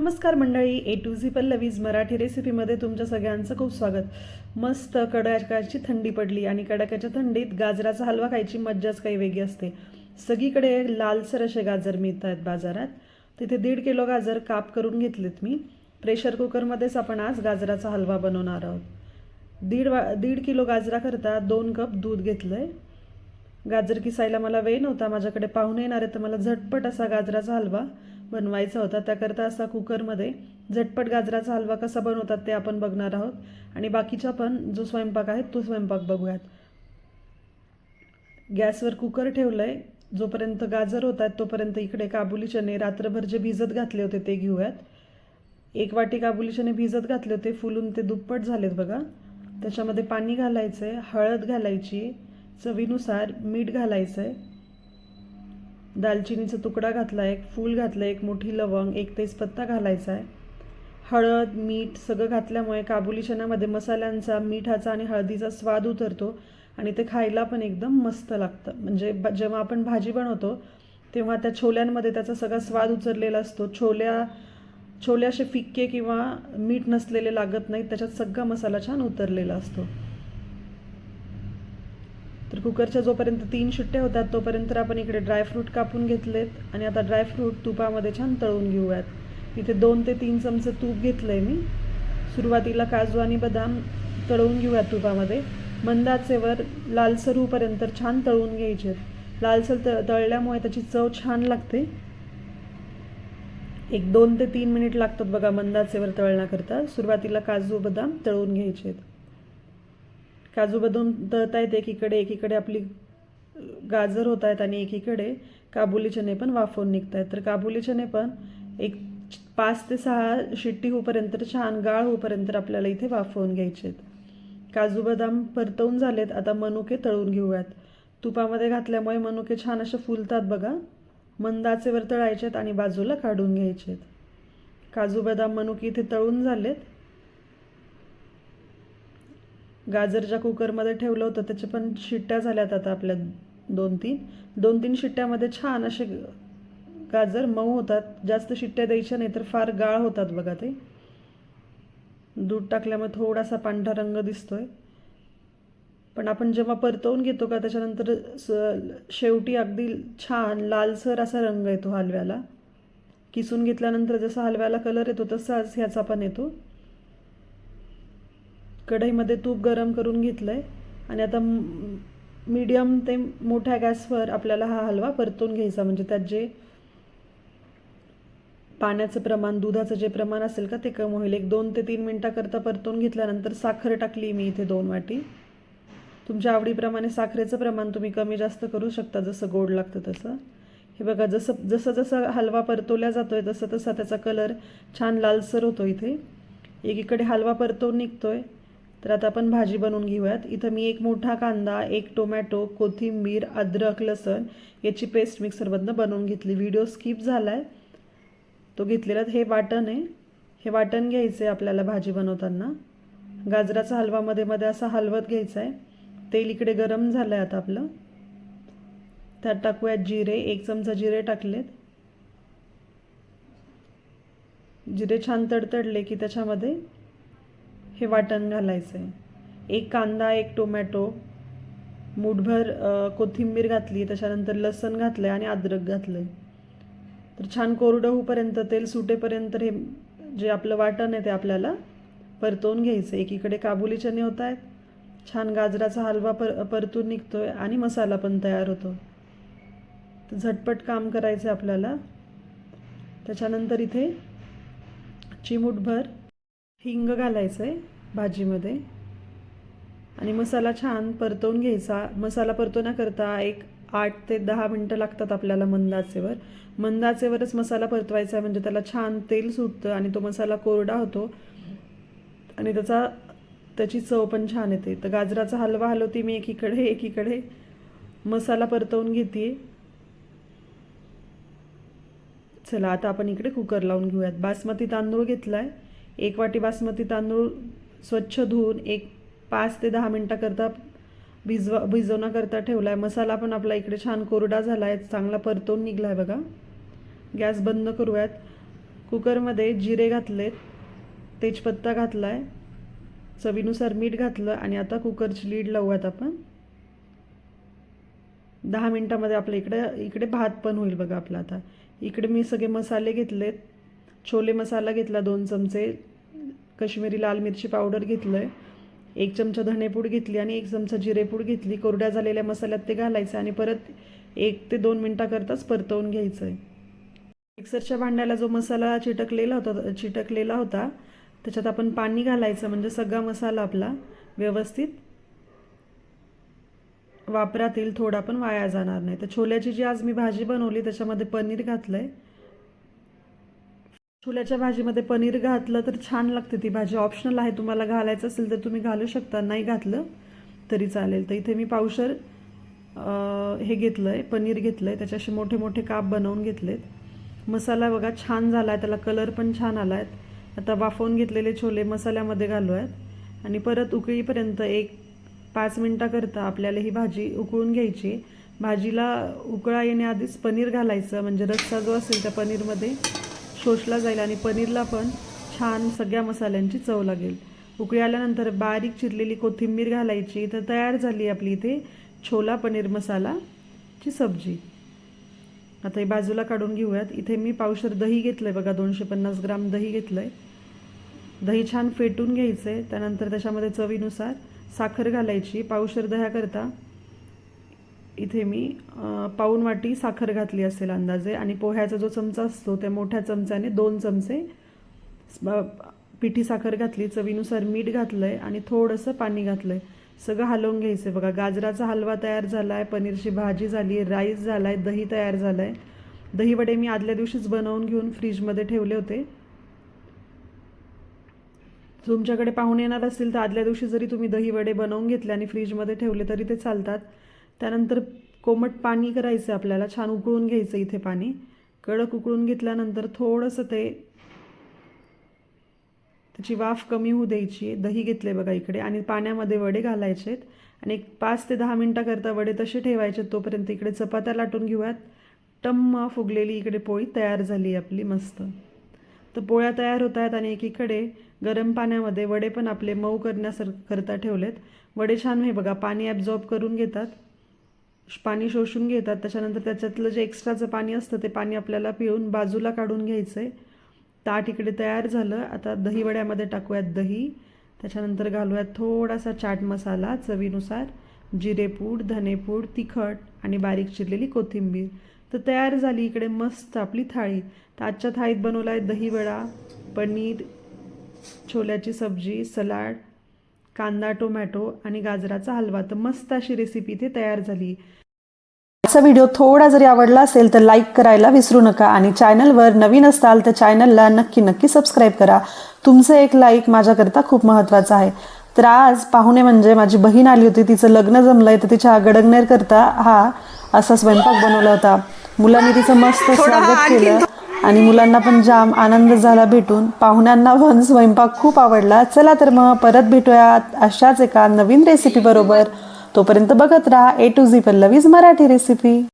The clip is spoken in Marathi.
नमस्कार मंडळी. A to Z Pallavi's Marathi रेसिपीमध्ये तुमच्या सगळ्यांचं खूप स्वागत. मस्त कडाक्याची थंडी पडली आणि कडाक्याच्या थंडीत गाजराचा हलवा खायची मज्जाच काही वेगळी असते. सगळीकडे लालसर असे गाजर मिळत आहेत बाजारात. तिथे दीड किलो गाजर काप करून घेतलेत मी. प्रेशर कुकरमध्येच आपण आज गाजराचा हलवा बनवणार आहोत. दीड वा दीड किलो गाजराकरता दोन कप दूध घेतलं आहे गाजर किसायला मला वेळ नव्हता माझ्याकडे पाहुणे येणार आहे तर मला झटपट असा गाजराचा हलवा बनवायचा होता. त्याकरता असा कुकरमध्ये झटपट गाजराचा हलवा कसा बनवतात ते आपण बघणार आहोत. आणि बाकीचा पण जो स्वयंपाक आहे तो स्वयंपाक बघूयात. गॅसवर कुकर ठेवलं आहे जोपर्यंत गाजर होत आहेत तोपर्यंत इकडे काबुली चणे रात्रभर जे भिजत घातले होते ते घेऊयात. एक वाटी काबुली चणे भिजत घातले होते. फुलून ते दुप्पट झालेत बघा. त्याच्यामध्ये पाणी घालायचं आहे हळद घालायची चवीनुसार मीठ घालायचं आहे दालचिनीचा तुकडा घातला एक फूल घातलं एक मोठी लवंग एक तेजपत्ता घालायचा आहे. हळद मीठ सगळं घातल्यामुळे काबुली चण्यामध्ये मसाल्यांचा मिठाचा आणि हळदीचा स्वाद उतरतो आणि ते खायला पण एकदम मस्त लागतं. म्हणजे ब जेव्हा आपण भाजी बनवतो तेव्हा त्या छोल्यांमध्ये त्याचा सगळा स्वाद उचललेला असतो. छोल्या छोले असे फिक्के किंवा मीठ नसलेले लागत नाहीत त्याच्यात सगळा मसाला छान उतरलेला असतो. तर कुकरच्या जोपर्यंत तीन शिट्ट्या होतात तोपर्यंत आपण इकडे ड्रायफ्रूट कापून घेतलेत आणि आता ड्रायफ्रूट तुपामध्ये छान तळून घेऊयात. इथे दोन ते तीन चमचे तूप घेतलं आहे मी. सुरुवातीला काजू आणि बदाम तळवून घेऊयात तुपामध्ये. मंदाचेवर लालसर होऊपर्यंत छान तळून घ्यायचे. लालसर त तळल्यामुळे त्याची चव छान लागते. एक दोन ते तीन मिनिट लागतात बघा मंदाचेवर तळण्याकरता. सुरुवातीला काजू बदाम तळून घ्यायचे आहेत काजू बदाम तळत आहेत एकीकडे एकीकडे आपली गाजर होत आहेत आणि एकीकडे काबुली चणे पण वाफवून निघत आहेत तर काबुली चणे पण एक पाच ते सहा शिट्टी होईपर्यंत छान गाळ होईपर्यंत आपल्याला इथे वाफवून घ्यायचे आहेत काजू बदाम परतवून झालेत आता मनुके तळून घेऊयात. तुपामध्ये घातल्यामुळे मनुके छान असे फुलतात बघा. मंदाचेवर तळायचे आहेत आणि बाजूला काढून घ्यायचे आहेत काजू बदाम मनुके इथे तळून झालेत. गाजर ज्या कुकरमध्ये ठेवलं होतं. त्याचे पण शिट्ट्या झाल्यात आता आपल्या दोन तीन. दोन तीन शिट्ट्यामध्ये छान असे गाजर मऊ होतात. जास्त शिट्ट्या द्यायच्या नाही तर फार गाळ होतात बघा ते. दूध टाकल्यामुळे थोडासा पांढरा रंग दिसतोय. पण आपण जेव्हा परतवून घेतो का त्याच्यानंतर स शेवटी अगदी छान लालसर असा रंग येतो हलव्याला. किसून घेतल्यानंतर जसा हलव्याला कलर येतो तसाच ह्याचा पण येतो. कढईमध्ये तूप गरम करून घेतलं आहे आणि आता मीडियम ते मोठ्या गॅसवर आपल्याला हा हलवा परतून घ्यायचा. म्हणजे त्यात जे पाण्याचं प्रमाण दुधाचं जे प्रमाण असेल का ते कमी होईल. एक दोन ते तीन मिनटाकरता परतून घेतल्यानंतर साखर टाकली मी इथे दोन वाटी. तुमच्या आवडीप्रमाणे साखरेचं प्रमाण तुम्ही कमी जास्त करू शकता जसं गोड लागतं तसं. हे बघा जसं जसं जसं हलवा परतवल्या जातो आहे तसं तसा त्याचा कलर छान लालसर होतो इथे. एकीकडे हलवा परतवून निघतोय. तर आता आपण भाजी बनवून घेऊयात. इथं मी एक मोठा कांदा एक टोमॅटो कोथिंबीर अद्रक लसण याची पेस्ट मिक्सरमधनं बनवून घेतली. व्हिडिओ स्किप झाला आहे तो घेतलेला हे वाटण आहे. हे वाटण घ्यायचं आहे आपल्याला भाजी बनवताना. गाजराचा हलवा मध्ये मध्ये असा हलवत घ्यायचा आहे तेल इकडे गरम झालं आहे आता आपलं. त्यात टाकूयात जिरे. एक चमचा जिरे टाकलेत. जिरे छान तडतडले की त्याच्यामध्ये हे वाटण घालायचं आहे एक कांदा एक टोमॅटो मूठभर कोथिंबीर घातली त्याच्यानंतर लसण घातलं आहे आणि अद्रक घातलं आहे तर छान कोरडं होऊपर्यंत तेल सुटेपर्यंत हे जे आपलं वाटण आहे ते आपल्याला परतवून घ्यायचं एकीकडे काबुली चणे होत आहेत. छान गाजराचा हलवा पर परतून निघतो आहे आणि मसाला पण तयार होतो. तर झटपट काम करायचं आहे आपल्याला. त्याच्यानंतर इथे चिमूटभर हिंग घालायचं आहे भाजीमध्ये. आणि मसाला छान परतवून घ्यायचा. मसाला परतवण्याकरता एक आठ ते दहा मिनटं लागतात आपल्याला मंदाचेवर. मंदाचेवरच मसाला परतवायचा आहे म्हणजे त्याला छान तेल सुटतं आणि तो मसाला कोरडा होतो. आणि त्याचा त्याची चव पण छान येते. तर गाजराचा हलवा हलवते मी एकीकडे एकीकडे. मसाला परतवून घेते. चला आता आपण इकडे कुकर लावून घेऊयात. बासमती तांदूळ घेतला आहे एक वाटी बासमती तांदूळ स्वच्छ धुवून एक पाच ते दहा मिनटाकरता भिजवा भिजवण्याकरता ठेवला आहे मसाला पण आपला इकडे छान कोरडा झाला आहे चांगला परतून निघला आहे बघा. गॅस बंद करूयात. कुकरमध्ये जिरे घातलेत. तेजपत्ता घातला आहे चवीनुसार मीठ घातलं आणि आता कुकरची लीड लावूयात आपण. दहा मिनटामध्ये आपल्या इकडे इकडे भात पण होईल बघा आपला आता. इकडे मी सगळे मसाले घेतलेत. छोले मसाला घेतला दोन चमचे. कश्मीरी लाल मिरची पावडर घेतलं आहे एक चमचा धणेपूड घेतली आणि एक चमचा जिरेपूड घेतली. कोरड्या झालेल्या मसाल्यात ते घालायचं आणि परत एक ते दोन मिनटाकरताच परतवून घ्यायचं आहे मिक्सरच्या भांड्याला जो मसाला चिटकलेला होता चिटकलेला होता त्याच्यात आपण पाणी घालायचं म्हणजे सगळा मसाला आपला व्यवस्थित वापरातील थोडा पण वाया जाणार नाही. तर छोल्याची जी आज मी भाजी बनवली त्याच्यामध्ये पनीर घातलं आहे छोल्याच्या भाजीमध्ये पनीर घातलं तर छान लागते ती भाजी. ऑप्शनल आहे तुम्हाला घालायचं असेल तर तुम्ही घालू शकता. नाही घातलं तरी चालेल. तर इथे मी पावशर हे घेतलं आहे पनीर घेतलं आहे त्याच्याशी मोठे मोठे काप बनवून घेतलेत. मसाला बघा छान झाला आहे त्याला कलर पण छान आला आहे आता वाफवून घेतलेले छोले मसाल्यामध्ये घालू आहेत आणि परत उकळीपर्यंत एक पाच मिनटाकरता आपल्याला ही भाजी उकळून घ्यायची. भाजीला उकळा येण्याआधीच पनीर घालायचं. म्हणजे रस्सा जो असेल त्या पनीरमध्ये. शोषला जाईल आणि पनीरला पण छान सगळ्या मसाल्यांची चव लागेल. उकळी आल्यानंतर बारीक चिरलेली कोथिंबीर घालायची. तर तयार झाली आपली इथे छोला पनीर मसालाची सब्जी. आता हे बाजूला काढून घेऊयात. इथे मी पावशर दही घेतलं आहे बघा दोनशे पन्नास ग्राम दही घेतलं आहे दही छान फेटून घ्यायचं आहे त्यानंतर त्याच्यामध्ये चवीनुसार साखर घालायची. पावशर दह्याकरता इथे मी पाऊण वाटी साखर घातली असेल अंदाजे आणि पोह्याचा जो चमचा असतो त्या मोठ्या चमच्याने दोन चमचे पिठी साखर घातली चवीनुसार मीठ घातलं आहे आणि थोडंसं पाणी घातलं आहे सगळं हलवून घ्यायचं. आहे बघा गाजराचा हलवा तयार झाला आहे पनीरची भाजी झाली आहे राईस झाला आहे दही तयार झालं आहे दही वडे मी आदल्या दिवशीच बनवून घेऊन फ्रीजमध्ये ठेवले होते. तुमच्याकडे पाहुणे येणार असतील तर आदल्या दिवशी जरी तुम्ही दही वडे बनवून घेतले आणि फ्रीजमध्ये ठेवले तरी ते चालतात. त्यानंतर कोमट पाणी करायचं आपल्याला छान उकळून घ्यायचं इथे पाणी. कडक उकळून घेतल्यानंतर थोडंसं ते त्याची वाफ कमी होऊ द्यायची. दही घेतले बघा इकडे आणि पाण्यामध्ये वडे घालायचेत. आणि एक पाच ते दहा मिनटाकरता वडे तसे ठेवायचे तोपर्यंत इकडे चपात्या लाटून घेऊयात. टम्म फुगलेली इकडे पोळी तयार झाली आपली मस्त. तर पोळ्या तयार होत आहेत आणि एकीकडे गरम पाण्यामध्ये वडे पण आपले मऊ करण्यासार करता ठेवलेत. वडे छान हे बघा पाणी ॲब्झॉर्ब करून घेतात. पाणी शोषून घेतात त्याच्यानंतर त्याच्यातलं जे एक्स्ट्राचं पाणी असतं ते पाणी आपल्याला पिऊन बाजूला काढून घ्यायचं आहे ताट इकडे तयार झालं आता दहीवड्यामध्ये टाकूयात दही. त्याच्यानंतर घालूयात थोडासा चाट मसाला चवीनुसार. जिरेपूड धनेपूड तिखट आणि बारीक चिरलेली कोथिंबीर. तर तयार झाली इकडे मस्त आपली थाळी. तर आजच्या थाळीत बनवला आहे दहीवडा पनीर छोल्याची सब्जी सलाड कांदा टोमॅटो आणि गाजराचा हलवा. तर मस्त अशी रेसिपी इथे तयार झाली. आजचा व्हिडिओ थोडा जरी आवडला असेल तर लाईक करायला विसरू नका. आणि चॅनलवर नवीन असाल तर चॅनलला नक्की नक्की सबस्क्राईब करा. तुमचं एक लाईक माझ्याकरता खूप महत्त्वाचं आहे. तर आज पाहुणे म्हणजे माझी बहीण आली होती. तिचं लग्न जमलंय तर तिच्या गडगनेर करता हा असा स्वयंपाक बनवला होता. मुलांनी तिचं मस्त स्वागत केलं. आणि मुलांना पण जाम आनंद झाला भेटून. पाहुण्यांना पण स्वयंपाक खूप आवडला. चला तर मग परत भेटूयात अशाच एका नवीन रेसिपी बरोबर. तोपर्यंत बघत राहा A to Z Pallavi's Marathi recipe